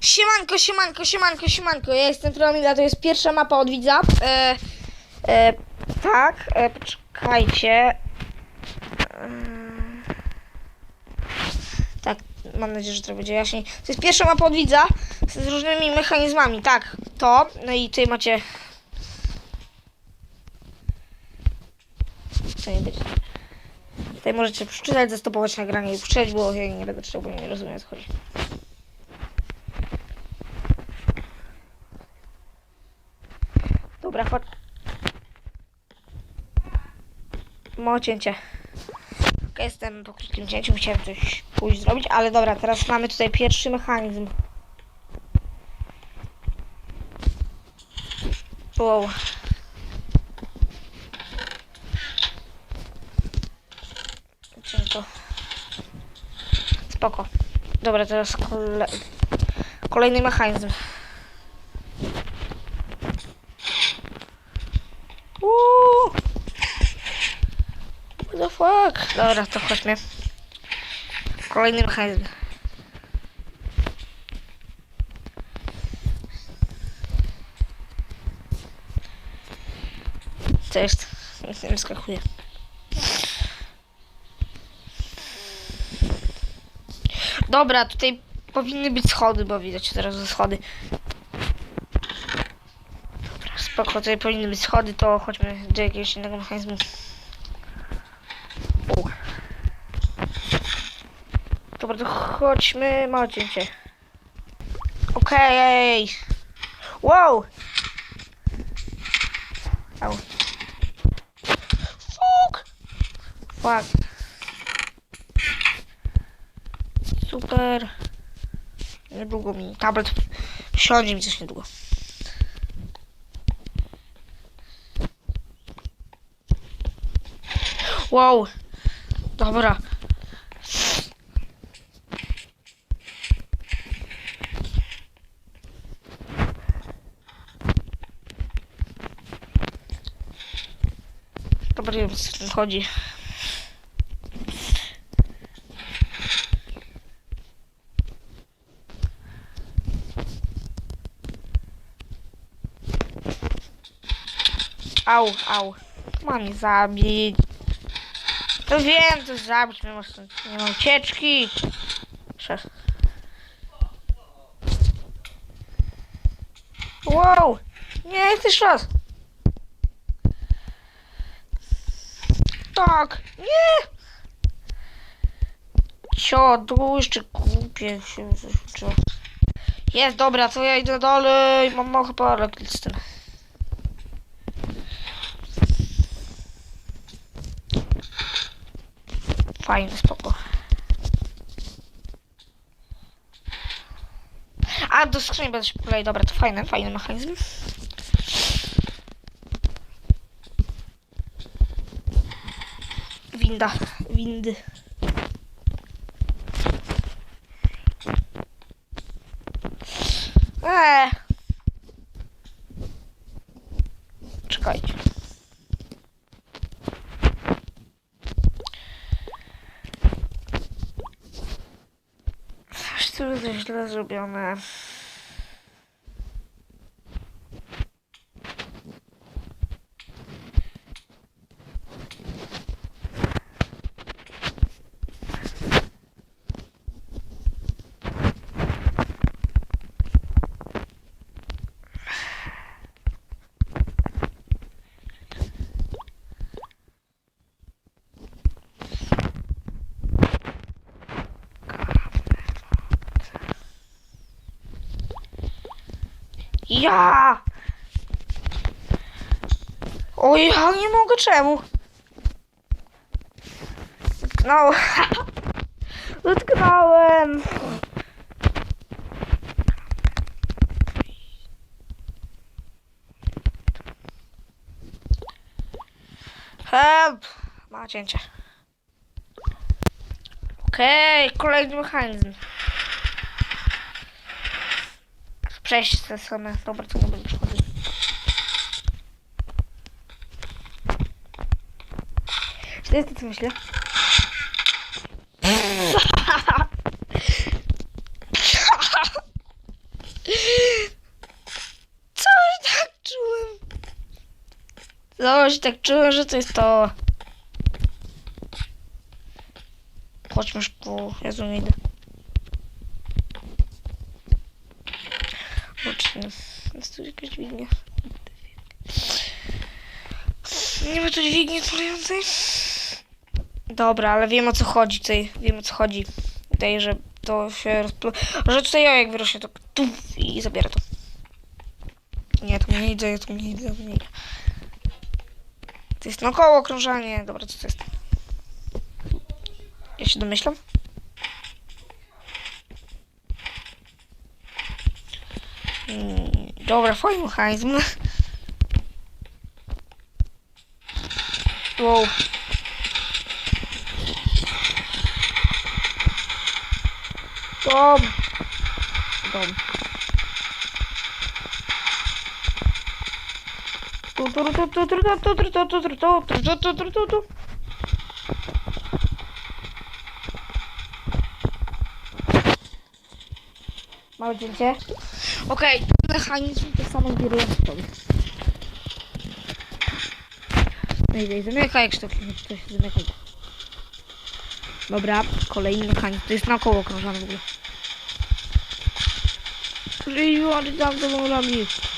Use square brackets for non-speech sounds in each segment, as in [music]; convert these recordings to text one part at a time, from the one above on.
Siemanko, siemanko, siemanko, siemanko. Ja jestem Tromila, to jest pierwsza mapa od widza. E, e, tak, e, poczekajcie. E, tak, mam nadzieję, że to będzie jaśniej. To jest pierwsza mapa od widza z różnymi mechanizmami. Tak, to. No i tutaj macie. Co nie. Tutaj możecie przeczytać, zastopować nagranie i puszczać, bo ja nie będę czytał, bo nie rozumiem co chodzi. Dobra, chodź. Mo cięcie. Jestem po krótkim cięciu, chciałem coś pójść zrobić, ale dobra, teraz mamy tutaj pierwszy mechanizm. Wow. Ciężko. Spoko. Dobra, teraz kole... kolejny mechanizm. Dobra, to chodźmy. Kolejny mechanizm. Co jest? Nic nie wyskakuje. Dobra, tutaj powinny być schody, bo widać teraz schody. Dobra, spoko, tutaj powinny być schody, to chodźmy do jakiegoś innego mechanizmu. U. Dobra, to chodźmy, małe cięcie. Okej. Wow! Au. Fuk! Fuck. Super. Niedługo mi tablet siądzie mi coś niedługo. Wow. Dobra. Dobra, nie wiem co w tym chodzi. Au, au. Mam mnie zabić. To wiem, to zabić mnie można. Nie mam ucieczki. Szef. Wow! Nie, jeszcze raz. Tak, nie! Cio, tu jeszcze kupię się. co- Jest, dobra, to ja idę dalej. Mam mało chyba z. Fajny, spoko. A, do skrzyni będę się po kolei. Dobra, to fajny, fajny mechanizm. Winda, windy. Eee. Czekajcie. Źle zrobione. Ja! O, ja nie mogę czemu? Utknąłem. [laughs] Utknąłem. Help! Ma cięcie. Okej, kolejny mechanizm. Cześć, Sesona. Dobra, co nie będziesz. Czy to jest to, co myślę? Coś tak czułem. Coś tak czułem, że to jest to. Chodźmy już po... Ja Jezu, idę. Jest tu jakaś dźwignia. Nie ma tu dźwigni trującej. Dobra, ale wiem o co chodzi tutaj. Wiem o co chodzi. Tutaj, że to się rozpl... Że tutaj jajek wyrośnie, to tu i zabiera to. Nie, to mnie nie idzie, to mnie nie idzie, to nie idzie. To jest naokoło okrążanie. Dobra, co to jest? Ja się domyślam. Dobra, fajny mechanizm. Wow. Tom. Tom. Tu, tu, tu, tu, tu, tu, tu, tu, tu, tu, tu, tu, tu, tu, tu, tu. Okej, okay, mechanizm to samo jak laptop. Najwyżej zamyka, jak to ktoś zamyka. Dobra, kolejny mechanizm. To jest na koło krążane w ogóle. Żyj, ale tam to mam robić.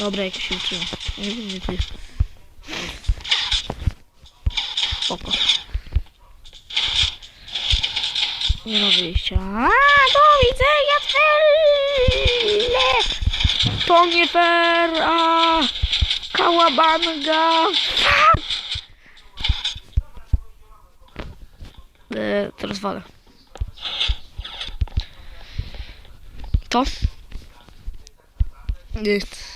Dobra, jak się uczyłem. Nie wiem, gdzie jest. Spoko. Nie ma wyjścia. A, do widzenia! To nie fair, Kałabanga! E, to rozwalę. To? Jest.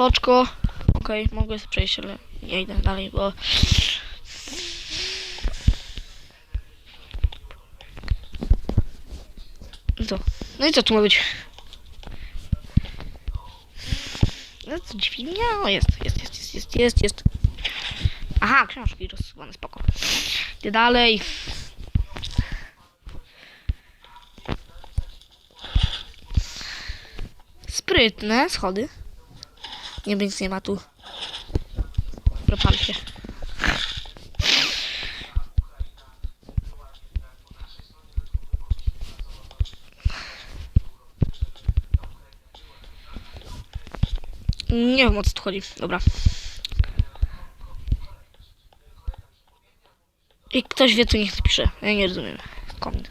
Spoczko. Okej, mogę sobie przejść, ale nie idę dalej, bo... To. No i co tu ma być? No to dźwignia? O, jest, jest, jest, jest, jest, jest, jest. Aha, książki rozsuwane, spoko. Idę dalej. Sprytne schody. Nie, nie ma tu. Propal się. Nie wiem o co tu chodzi. Dobra. Jak ktoś wie, to niech napisze. Ja nie rozumiem. Komin.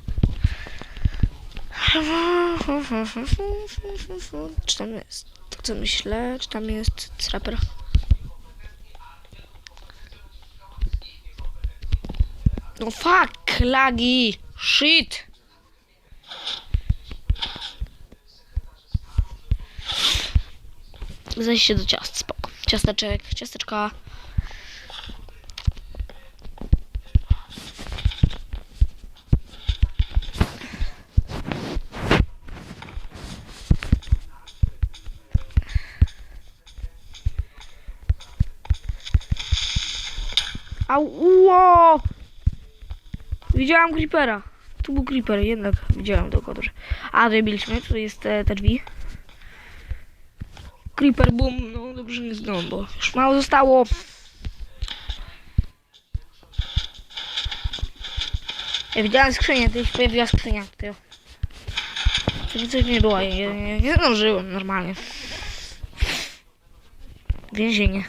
Czy tam jest to, co myślę? Czy tam jest traper? No fuck, lagi. Shit. Zejście do ciast, spoko. Ciasteczek, ciasteczka. Au, uo! Widziałam creepera. Tu był creeper, jednak widziałam go dobrze. A, byliśmy, tu jest te, te drzwi. Creeper, boom, no dobrze nie zginąłem, bo już mało zostało. Ja widziałem skrzynię, tutaj się pojawiła skrzynia. To coś nie było, ja nie, nie zdążyłem normalnie. Więzienie.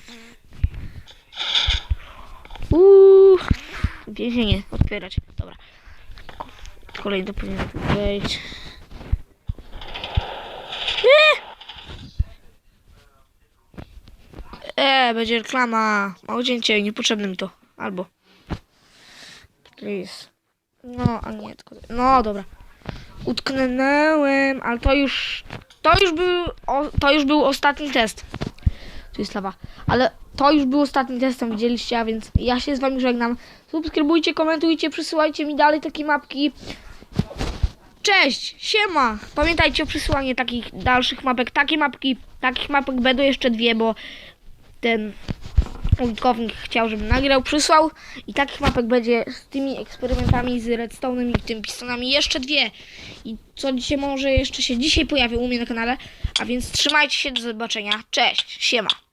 Więzienie, otwierać. Dobra. Kolejny powinien tu wejść. Eee, będzie reklama. Mało cięcie, niepotrzebne mi to. Albo. Please. No, a nie, tylko... No, dobra. Utknęłem, ale to już... To już był... O, to już był ostatni test. Tu jest lawa. Ale to już był ostatni test, tam widzieliście, a więc ja się z wami żegnam. Subskrybujcie, komentujcie, przysyłajcie mi dalej takie mapki. cześć, siema. Pamiętajcie o przysłaniu takich dalszych mapek. Takie mapki, takich mapek będą jeszcze dwie, bo ten użytkownik chciał, żebym nagrał, przysłał i takich mapek będzie z tymi eksperymentami z redstone'em i tymi pistonami jeszcze dwie. I co dzisiaj może jeszcze się dzisiaj pojawi u mnie na kanale, a więc trzymajcie się, do zobaczenia. Cześć, siema.